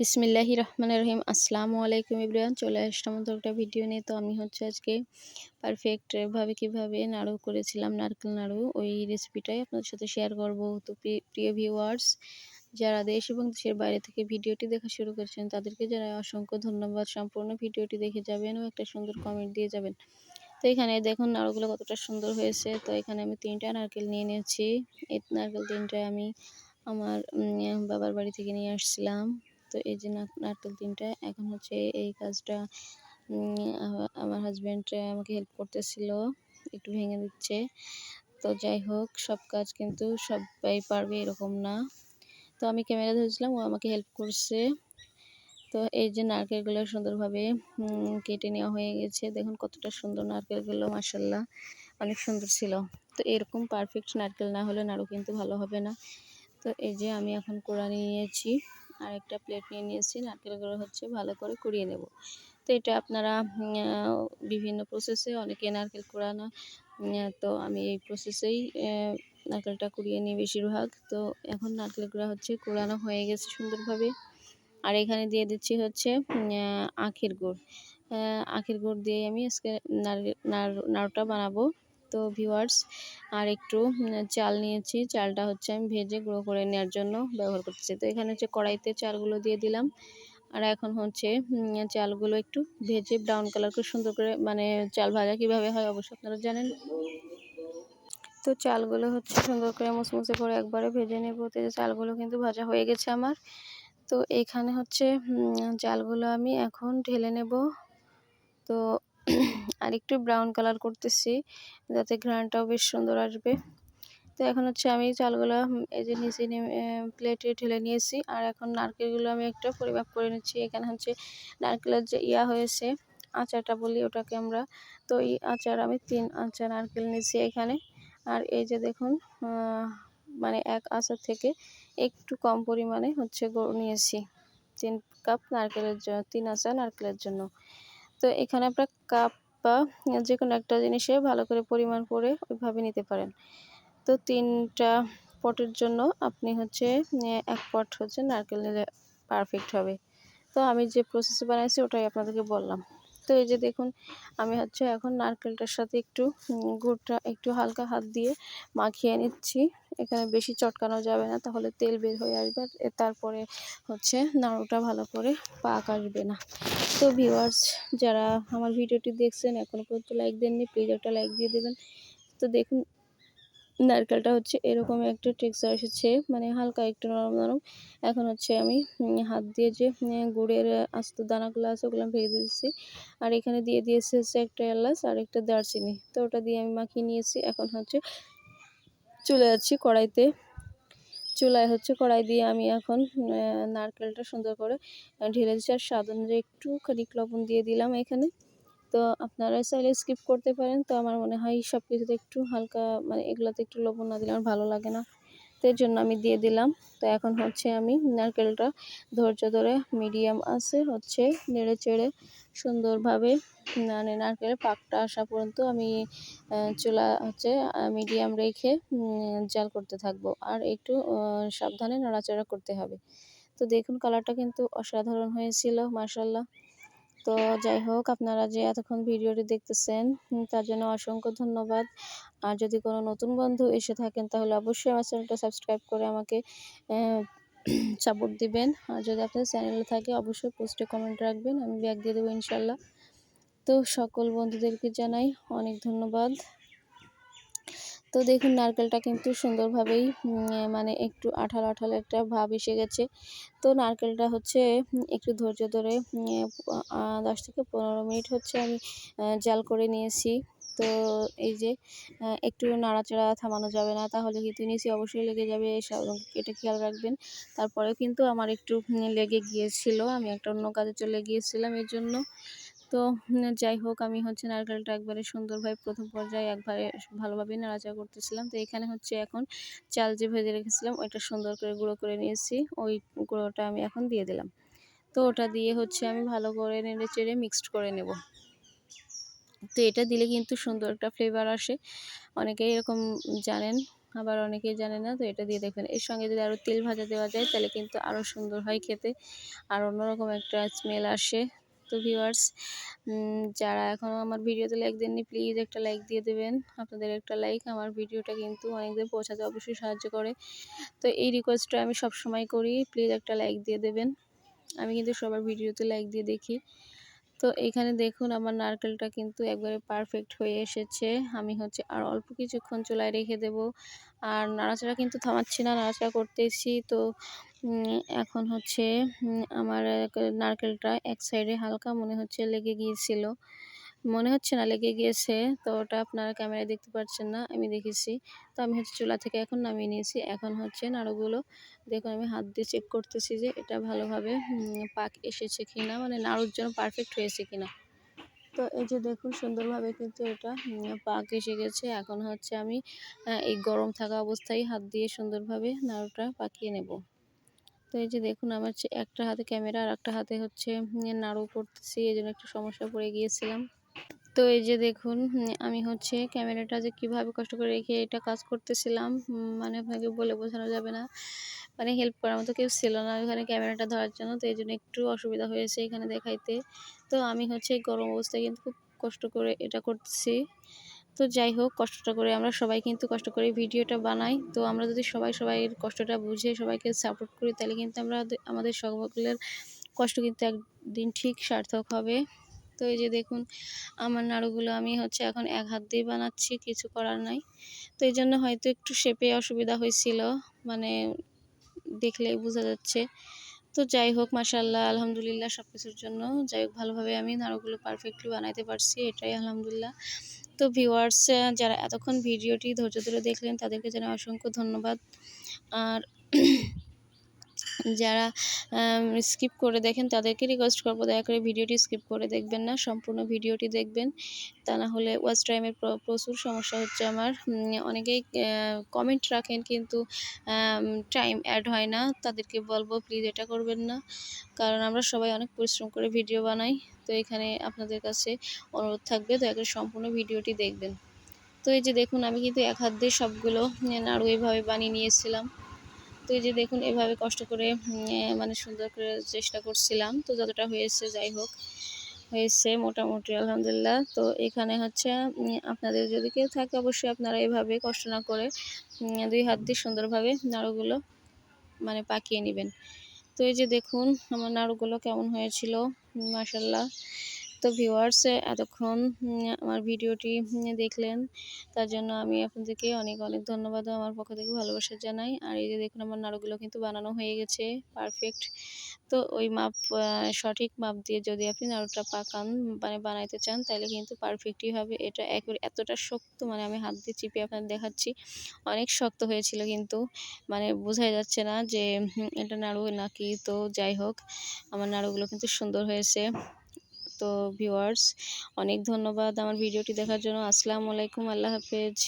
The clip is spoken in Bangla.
বিসমিল্লাহি রহমান রহিম। আসসালামু আলাইকুম ইব্রাহিম, চলে আসলাম তো একটা ভিডিও নিয়ে। তো আমি হচ্ছে আজকে পারফেক্টভাবে কীভাবে নাড়ু করেছিলাম, নারকেল নাড়ু, ওই রেসিপিটাই আপনাদের সাথে শেয়ার করব। তো প্রিয় ভিউয়ার্স যারা দেশ এবং দেশের বাইরে থেকে ভিডিওটি দেখা শুরু করেছেন, তাদেরকে যারা অসংখ্য ধন্যবাদ। সম্পূর্ণ ভিডিওটি দেখে যাবেন ও একটা সুন্দর কমেন্ট দিয়ে যাবেন। তো এখানে দেখুন নাড়ুগুলো কতটা সুন্দর হয়েছে। তো এখানে আমি তিনটা নারকেল নিয়ে নিয়েছি। এই নারকেল তিনটা আমি আমার বাবার বাড়ি থেকে নিয়ে আসছিলাম। তো এই যে নারকেল তিনটা, এখন হচ্ছে এই কাজটা আমার হাজব্যান্ড আমাকে হেল্প করতেছিল, একটু ভেঙে দিচ্ছে। তো যাই হোক, সব কাজ কিন্তু সবাই পারবে এরকম না। তো আমি ক্যামেরা ধরেছিলাম, ও আমাকে হেল্প করছে। তো এই যে নারকেলগুলো সুন্দরভাবে কেটে নেওয়া হয়ে গেছে। দেখুন কতটা সুন্দর নারকেলগুলো মাসাল্লাহ অনেক সুন্দর ছিল। তো এরকম পারফেক্ট নারকেল না হলে নাড়ু কিন্তু ভালো হবে না। তো এই যে আমি এখন কোড়া নিয়েছি। আর একটা প্লেট নিয়ে নিয়েছি, নারকেল নারকেলগুলো হচ্ছে, ভালো করে কুড়িয়ে নেব। তো এটা আপনারা বিভিন্ন প্রসেসে অনেকে নারকেল কুড়ানো তো আমি এই প্রসেসেই নারকেলটা কুড়িয়ে নিই বেশিরভাগ। তো এখন নারকেল কুড়া হচ্ছে, কুড়ানো হয়ে গেছে সুন্দরভাবে। আর এখানে দিয়ে দিচ্ছি হচ্ছে আখের গুড়। আখের গুড় দিয়ে আমি আজকে নাড়ুটা বানাবো। তো ভিউয়ার্স আর একটু চাল নিয়েছি। চালটা হচ্ছে আমি ভেজে গুঁড়ো করে নেওয়ার জন্য ব্যবহার করতেছি। তো এখানে হচ্ছে কড়াইতে চালগুলো দিয়ে দিলাম। আর এখন হচ্ছে চালগুলো একটু ভেজে ব্রাউন কালার করে সুন্দর করে মানে চাল ভাজা কীভাবে হয় অবশ্যই আপনারা জানেন। তো চালগুলো হচ্ছে সুন্দর করে মুসমুসে করে একবারে ভেজে নেব। তো চালগুলো কিন্তু ভাজা হয়ে গেছে আমার। তো এখানে হচ্ছে চালগুলো আমি এখন ঢেলে নেব। তো আর একটু ব্রাউন কালার করতেছি, যাতে ঘ্রাণটাও বেশ সুন্দর আসবে। তো এখন হচ্ছে আমি চালগুলো এই যে নিচে প্লেটে ঢেলে নিয়েছি। আর এখন নারকেলগুলো আমি একটা পরিমাপ করে নিচ্ছি। এখানে হচ্ছে নারকেলের যে ইয়া হয়েছে, আচারটা বলি ওটাকে আমরা। তো এই আচার আমি তিন আচার নারকেল নিয়েছি এখানে। আর এই যে দেখুন মানে এক আচার থেকে একটু কম পরিমাণে হচ্ছে নিয়েছি। তিন কাপ নারকেলের জন্য তিন আচার নারকেলের জন্য। তো এখানে আপনার কাপ বা যে কোনো একটা জিনিসে ভালো করে পরিমাণ করে ওইভাবে নিতে পারেন। তো তিনটা পটের জন্য আপনি হচ্ছে এক পট হচ্ছে নারকেল নিলে পারফেক্ট হবে। তো আমি যে প্রসেসে বানাইছি ওটাই আপনাদেরকে বললাম। তো এই যে দেখুন, আমি হচ্ছে এখন নারকেলটার সাথে একটু গুড়টা একটু হালকা হাত দিয়ে মাখিয়ে নিচ্ছি। এখানে বেশি চটকানো যাবে না, তাহলে তেল বের হয়ে আসবে তারপরে হচ্ছে নাড়ুটা ভালো করে পাক আসবে না। তো ভিউয়ার্স যারা আমার ভিডিওটি দেখছেন এখনও পর্যন্ত লাইক দেননি প্লিজ একটা লাইক দিয়ে দেবেন। তো দেখুন নারকেলটা হচ্ছে এরকম একটা টেক্সচার এসেছে মানে হালকা একটু নরম নরম। এখন হচ্ছে আমি হাত দিয়ে যে গুড়ের আস্ত দানাগুলো আছে, ওগুলো ভেজে দিচ্ছি। আর এখানে দিয়ে দিয়েছে হচ্ছে একটা এলাচ আর একটা দারচিনি। তো ওটা দিয়ে আমি মাখিয়ে নিয়েছি। এখন হচ্ছে চলে যাচ্ছি কড়াইতে। চুলায় হচ্ছে কড়াই দিয়ে আমি এখন নারকেলটা সুন্দর করে ঢেলে দিচ্ছি। আর স্বাদ অনুযায়ী একটুখানি লবণ দিয়ে দিলাম এখানে। তো আপনারা চাইলে স্কিপ করতে পারেন। তো আমার মনে হয় সব কিছুতে একটু হালকা মানে এগুলোতে একটু লবণ না দিলে আমার ভালো লাগে না। তো এর জন্য আমি দিয়ে দিলাম। তো এখন হচ্ছে আমি নারকেলটা ধৈর্য ধরে মিডিয়াম আছে, হচ্ছে নেড়ে চেড়ে সুন্দরভাবে মানে নারকেলের পাকটা আসা পর্যন্ত আমি চুলা হচ্ছে মিডিয়াম রেখে জাল করতে থাকব। আর একটু সাবধানে নাড়াচাড়া করতে হবে। তো দেখুন কালারটা কিন্তু অসাধারণ হয়েছিল মার্শাল্লাহ তো যাই হোক, আপনারা যে এতক্ষণ ভিডিওটি দেখতেছেন তার জন্য অসংখ্য ধন্যবাদ। আর যদি কোনো নতুন বন্ধু এসে থাকেন, তাহলে অবশ্যই আমার চ্যানেলটা সাবস্ক্রাইব করে আমাকে সাপোর্ট দিবেন। আর যদি আপনার চ্যানেলে থাকে, অবশ্যই পোস্টে কমেন্ট রাখবেন, আমি ব্যাগ দিয়ে দেবো ইনশাল্লাহ। তো সকল বন্ধুদেরকে জানাই অনেক ধন্যবাদ। তো দেখুন, নারকেলটা কিন্তু সুন্দরভাবেই মানে একটু আঠাল আঠাল একটা ভাব এসে গেছে। তো নারকেলটা হচ্ছে একটু ধৈর্য ধরে দশ থেকে পনেরো মিনিট হচ্ছে আমি জাল করে নিয়েছি। তো এই যে একটু নাড়াচাড়া থামানো যাবে না, তাহলে কিন্তু নিচে অবশ্যই লেগে যাবে এটা খেয়াল রাখবেন। তারপরেও কিন্তু আমার একটু লেগে গিয়েছিল, আমি একটা অন্য কাজে চলে গিয়েছিলাম এর জন্য। তো যাই হোক, আমি হচ্ছে নারকেলটা একবারে সুন্দরভাবে প্রথম পর্যায়ে একবারে ভালোভাবে নাড়াচাড়া করতেছিলাম। তো এখানে হচ্ছে এখন চাল যে ভেজে রেখেছিলাম, ওইটা সুন্দর করে গুঁড়ো করে নিয়েছি। ওই গুঁড়োটা আমি এখন দিয়ে দিলাম। তো ওটা দিয়ে হচ্ছে আমি ভালো করে নেড়ে চেড়ে মিক্সড করে নেব। তো এটা দিলে কিন্তু সুন্দর একটা ফ্লেভার আসে। অনেকেই এরকম জানেন, আবার অনেকেই জানে না। তো এটা দিয়ে দেখবেন। এর সঙ্গে যদি আরও তেল ভাজা দেওয়া যায়, তাহলে কিন্তু আরও সুন্দর হয় খেতে। আর অন্যরকম একটা স্মেল আসে। তো ভিউয়ার্স যারা এখনও আমার ভিডিওতে লাইক দেননি প্লিজ একটা লাইক দিয়ে দেবেন। আপনাদের একটা লাইক আমার ভিডিওটা কিন্তু অনেকদের পৌঁছাতে অবশ্যই সাহায্য করে। তো এই রিকোয়েস্টটা আমি সব সময় করি প্লিজ একটা লাইক দিয়ে দেবেন। আমি কিন্তু সবার ভিডিওতে লাইক দিয়ে দেখি। তো এখানে দেখুন, আমার নারকেলটা কিন্তু একবারে পারফেক্ট হয়ে এসেছে। আমি হচ্ছে আর অল্প কিছুক্ষণ চুলায় রেখে দেব। আর নাড়াচাড়া কিন্তু থামাচ্ছি না, নাড়াচাড়া করতেছি। তো এখন হচ্ছে আমার নারকেলটা এক সাইডে হালকা মনে হচ্ছে লেগে গিয়েছিল। মনে হচ্ছে না লেগে গিয়েছে, তো ওটা আপনারা ক্যামেরায় দেখতে পাচ্ছেন না, আমি দেখেছি। তো আমি হচ্ছে চুলা থেকে এখন নামিয়ে নিয়েছি। এখন হচ্ছে নাড়ুগুলো, দেখুন আমি হাত দিয়ে চেক করতেছি যে এটা ভালোভাবে পাক এসেছে কিনা মানে নাড়ুর জন্য পারফেক্ট হয়েছে কিনা। তো এই যে দেখুন সুন্দরভাবে কিন্তু এটা পাক এসে গেছে। এখন হচ্ছে আমি এই গরম থাকা অবস্থায় হাত দিয়ে সুন্দরভাবে নাড়ুটা পাকিয়ে নেব। তো এই যে দেখুন, আমার একটা হাতে ক্যামেরা আর একটা হাতে হচ্ছে নাড়ু করতেছি এই জন্য একটু সমস্যা পড়ে গিয়েছিলাম। তো এই যে দেখুন আমি হচ্ছে ক্যামেরাটা যে কীভাবে কষ্ট করে রেখে এটা কাজ করতেছিলাম মানে আপনাকে বলে বোঝানো যাবে না। মানে হেল্প করার মতো কেউ ছিল না ওখানে ক্যামেরাটা ধরার জন্য, তো এই জন্য একটু অসুবিধা হয়েছে এখানে দেখাইতে। তো আমি হচ্ছে গরম অবস্থায় কিন্তু খুব কষ্ট করে এটা করতেছি। তো যাই হোক, কষ্টটা করে আমরা সবাই কিন্তু কষ্ট করে ভিডিওটা বানাই। তো আমরা যদি সবাই সবাই কষ্টটা বুঝে সবাইকে সাপোর্ট করি, তাহলে কিন্তু আমরা আমাদের সকলের কষ্ট কিন্তু একদিন ঠিক সার্থক হবে। তো এই যে দেখুন, আমার নাড়ুগুলো আমি হচ্ছে এখন এক হাত দিয়ে বানাচ্ছি, কিছু করার নাই। তো এই জন্য হয়তো একটু শেপে অসুবিধা হয়েছিল মানে দেখলেই বোঝা যাচ্ছে। তো যাই হোক মাসাল্লাহ আলহামদুলিল্লাহ সব কিছুর জন্য। যাই হোক, ভালোভাবে আমি নাড়ুগুলো পারফেক্টলি বানাইতে পারছি, এটাই আলহামদুলিল্লাহ। তো ভিউয়ার্স যারা এতক্ষণ ভিডিওটি ধৈর্য ধরে দেখলেন, তাদেরকে যেন অসংখ্য ধন্যবাদ। আর যারা স্কিপ করে দেখেন তাদেরকে রিকোয়েস্ট করব, দয়া করে ভিডিওটি স্কিপ করে দেখবেন না, সম্পূর্ণ ভিডিওটি দেখবেন। তা না হলে ওয়াচ টাইমের প্রচুর সমস্যা হচ্ছে আমার। অনেকেই কমেন্ট রাখেন কিন্তু টাইম অ্যাড হয় না। তাদেরকে বলব প্লিজ এটা করবেন না। কারণ আমরা সবাই অনেক পরিশ্রম করে ভিডিও বানাই। তো এখানে আপনাদের কাছে অনুরোধ থাকবে, দয়া করে সম্পূর্ণ ভিডিওটি দেখবেন। তো এই যে দেখুন, আমি কিন্তু এক হাত দিয়ে সবগুলো নাড়ু এইভাবে বানিয়ে নিয়েছিলাম। তো এই যে দেখুন, এভাবে কষ্ট করে মানে সুন্দর করে চেষ্টা করছিলাম। তো যতটা হয়েছে, যাই হোক, হয়েছে মোটামুটি, আলহামদুলিল্লাহ। তো এখানে হচ্ছে আপনাদের যদি কেউ থাকে, অবশ্যই আপনারা এভাবে কষ্ট না করে দুই হাত দিয়ে সুন্দরভাবে নাড়ুগুলো মানে পাকিয়ে নেবেন। তো এই যে দেখুন, আমার নাড়ুগুলো কেমন হয়েছিল মাসাল্লাহ তো ভিউয়ার্স এতক্ষণ আমার ভিডিওটি দেখলেন, তার জন্য আমি আপনাদেরকে অনেক অনেক ধন্যবাদ আমার পক্ষ থেকে ভালোবাসা জানাই। আর এই যে দেখুন আমার নাড়ুগুলো কিন্তু বানানো হয়ে গেছে পারফেক্ট তো ওই মাপ সঠিক মাপ দিয়ে যদি আপনি নাড়ুটা পাকান মানে বানাইতে চান, তাহলে কিন্তু পারফেক্টই হবে। এটা একবার এতটা শক্ত মানে আমি হাত দিয়ে চিপে আপনার দেখাচ্ছি, অনেক শক্ত হয়েছিল কিন্তু। মানে বোঝাই যাচ্ছে না যে এটা নাড়ু নাকি, তো যাই হোক, আমার নাড়ুগুলো কিন্তু সুন্দর হয়েছে। তো ভিউয়ার্স অনেক ধন্যবাদ আমার ভিডিওটি দেখার জন্য। আসসালামু আলাইকুম আল্লাহ হাফেজ।